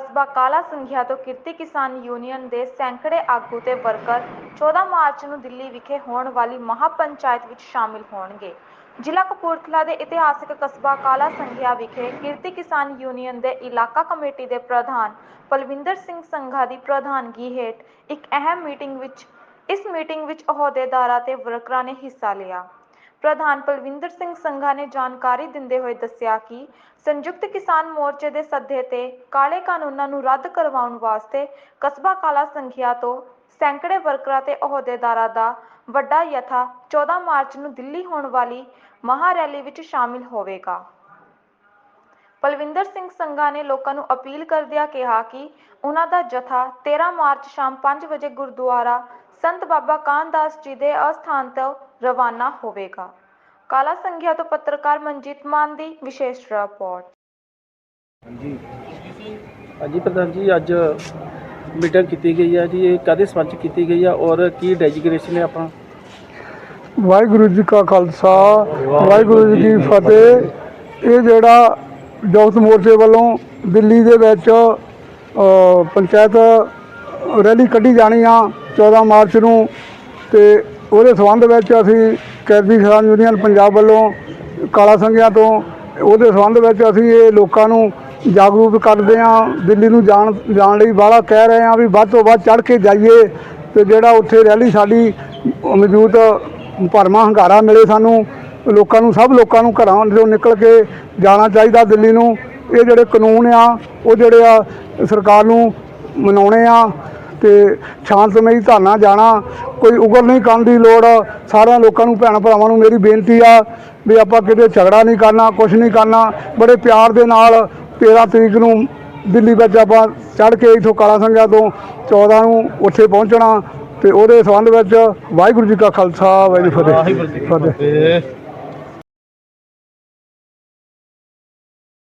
ਕਾਲਾ ਸੰਘਿਆ ਤੋਂ ਕਿਰਤੀ ਕਿਸਾਨ ਯੂਨੀਅਨ ਦੇ ਸੈਂਕੜੇ ਆਗੂ ਤੇ ਵਰਕਰ 14 ਮਾਰਚ ਨੂੰ ਦਿੱਲੀ ਵਿਖੇ ਹੋਣ ਵਾਲੀ ਮਹਾਪੰਚਾਇਤ ਵਿੱਚ ਸ਼ਾਮਿਲ ਹੋਣਗੇ। ਜ਼ਿਲ੍ਹਾ ਕਪੂਰਥਲਾ ਦੇ ਇਤਿਹਾਸਕ ਕਸਬਾ ਕਾਲਾ ਸੰਘਿਆ ਵਿਖੇ ਕਿਰਤੀ ਕਿਸਾਨ ਯੂਨੀਅਨ ਦੇ ਇਲਾਕਾ ਕਮੇਟੀ ਦੇ ਪ੍ਰਧਾਨ ਪਲਵਿੰਦਰ ਸਿੰਘ ਸੰਘਾ ਦੀ ਪ੍ਰਧਾਨਗੀ ਹੇਠ ਇੱਕ ਅਹਿਮ ਮੀਟਿੰਗ ਵਿੱਚ, ਇਸ ਮੀਟਿੰਗ ਵਿੱਚ ਅਹੁਦੇਦਾਰਾਂ ਤੇ ਵਰਕਰਾਂ ਨੇ ਹਿੱਸਾ ਲਿਆ। ਪ੍ਰਧਾਨ ਪਲਵਿੰਦਰ ਸਿੰਘ ਸੰਘਾ ਨੇ ਜਾਣਕਾਰੀ ਦਿੰਦੇ ਹੋਏ ਦੱਸਿਆ ਕਿ ਸੰਯੁਕਤ ਕਿਸਾਨ ਮੋਰਚੇ ਦੇ ਸੱਦੇ ਤੇ ਕਾਲੇ ਕਾਨੂੰਨਾਂ ਨੂੰ ਰੱਦ ਕਰਵਾਉਣ ਵਾਸਤੇ ਕਸਬਾ ਕਾਲਾ ਸੰਖਿਆ ਤੋਂ ਸੈਂਕੜੇ ਵਰਕਰਾਂ ਤੇ ਅਹੁਦੇਦਾਰਾਂ ਦਾ ਵੱਡਾ ਯਥਾ 14 ਮਾਰਚ ਨੂੰ ਦਿੱਲੀ ਹੋਣ ਵਾਲੀ ਮਹਾ ਰੈਲੀ ਵਿੱਚ ਸ਼ਾਮਿਲ ਹੋਵੇਗਾ। ਪਲਵਿੰਦਰ ਸਿੰਘ ਸੰਘਾ ਨੇ ਲੋਕਾਂ ਨੂੰ ਅਪੀਲ ਕਰਦਿਆਂ ਕਿਹਾ ਕਿ ਉਹਨਾਂ ਦਾ ਜਥਾ 13 ਮਾਰਚ ਸ਼ਾਮ 5 ਵਜੇ ਗੁਰਦੁਆਰਾ ਸੰਤ ਬਾਬਾ ਕਾਨਦਾਸ ਜੀ ਦੇ ਅਸਥਾਨ ਤੋਂ ਰਵਾਨਾ ਹੋਵੇਗਾ। ਕਾਲਾ ਸੰਘਿਆ ਤੋਂ ਪੱਤਰਕਾਰ ਮਨਜੀਤ ਮਾਨ ਦੀ ਵਿਸ਼ੇਸ਼ ਰਿਪੋਰਟ। ਹਾਂਜੀ। ਹਾਂਜੀ ਪ੍ਰਧਾਨ ਜੀ ਅੱਜ ਮੀਟਿੰਗ ਕੀਤੀ ਗਈ ਹੈ ਜੀ। ਇਹ ਕਾਦੇ ਸੰਬੰਧ ਕੀਤੀ ਗਈ ਹੈ ਔਰ ਕੀ ਡੈਜੀਗ੍ਰੇਸ਼ਨ ਹੈ ਆਪਣਾ? ਵਾਹਿਗੁਰੂ ਜੀ ਕਾ ਖਾਲਸਾ ਵਾਹਿਗੁਰੂ ਜੀ ਕੀ ਫਤਿਹ। ਇਹ ਜਿਹੜਾ ਜਗਤ ਮੋਰਚੇ ਵੱਲੋਂ ਦਿੱਲੀ ਦੇ ਵਿੱਚ ਪੰਚਾਇਤ ਰੈਲੀ ਕੱਢੀ ਜਾਣੀ ਆ 14 ਮਾਰਚ ਨੂੰ ਤੇ ਉਹਦੇ ਸੰਬੰਧ ਵਿੱਚ ਅਸੀਂ ਕੈਦੀ ਕਿਸਾਨ ਯੂਨੀਅਨ ਪੰਜਾਬ ਵੱਲੋਂ ਕਾਲਾ ਸੰਘਿਆ ਤੋਂ ਉਹਦੇ ਸੰਬੰਧ ਵਿੱਚ ਅਸੀਂ ਇਹ ਲੋਕਾਂ ਨੂੰ ਜਾਗਰੂਕ ਕਰਦੇ ਹਾਂ, ਦਿੱਲੀ ਨੂੰ ਜਾਣ ਜਾਣ ਲਈ ਬਾਹਲਾ ਕਹਿ ਰਹੇ ਹਾਂ ਵੀ ਵੱਧ ਤੋਂ ਵੱਧ ਚੜ੍ਹ ਕੇ ਜਾਈਏ ਤੇ ਜਿਹੜਾ ਉੱਥੇ ਰੈਲੀ ਸਾਡੀ ਮੌਜੂਦ ਭਰਮਾ ਹੰਗਾਰਾ ਮਿਲੇ ਸਾਨੂੰ ਲੋਕਾਂ ਨੂੰ, ਸਭ ਲੋਕਾਂ ਨੂੰ ਘਰਾਂ ਤੋਂ ਨਿਕਲ ਕੇ ਜਾਣਾ ਚਾਹੀਦਾ ਦਿੱਲੀ ਨੂੰ। ਇਹ ਜਿਹੜੇ ਕਾਨੂੰਨ ਆ, ਉਹ ਜਿਹੜੇ ਆ ਸਰਕਾਰ ਨੂੰ ਮਨਾਉਣੇ ਆ ਤੇ ਸ਼ਾਂਤਮਈ ਧਰਨਾ ਜਾਣਾ, ਕੋਈ ਉਗਰ ਨਹੀਂ ਕਰਨ ਦੀ ਲੋੜ। ਸਾਰਿਆਂ ਲੋਕਾਂ ਨੂੰ, ਭੈਣ ਭਰਾਵਾਂ ਨੂੰ ਮੇਰੀ ਬੇਨਤੀ ਆ ਵੀ ਆਪਾਂ ਕਿਤੇ ਝਗੜਾ ਨਹੀਂ ਕਰਨਾ ਕੁਝ ਨਹੀਂ ਕਰਨਾ। ਬੜੇ ਪਿਆਰ ਦੇ ਨਾਲ 13 ਤਰੀਕ ਨੂੰ ਦਿੱਲੀ ਵਿੱਚ ਆਪਾਂ ਚੜ੍ਹ ਕੇ ਇਥੋਂ ਕਾਲਾ ਸੰਘਿਆ ਤੋਂ 14 ਨੂੰ ਉੱਥੇ ਪਹੁੰਚਣਾ ਤੇ ਉਹਦੇ ਸੰਬੰਧ ਵਿੱਚ ਵਾਹਿਗੁਰੂ ਜੀ ਕਾ ਖਾਲਸਾ, ਵਾਹਿਗੁਰੂ ਜੀ ਕੀ ਫਤਿਹ। ਫਤਿਹ।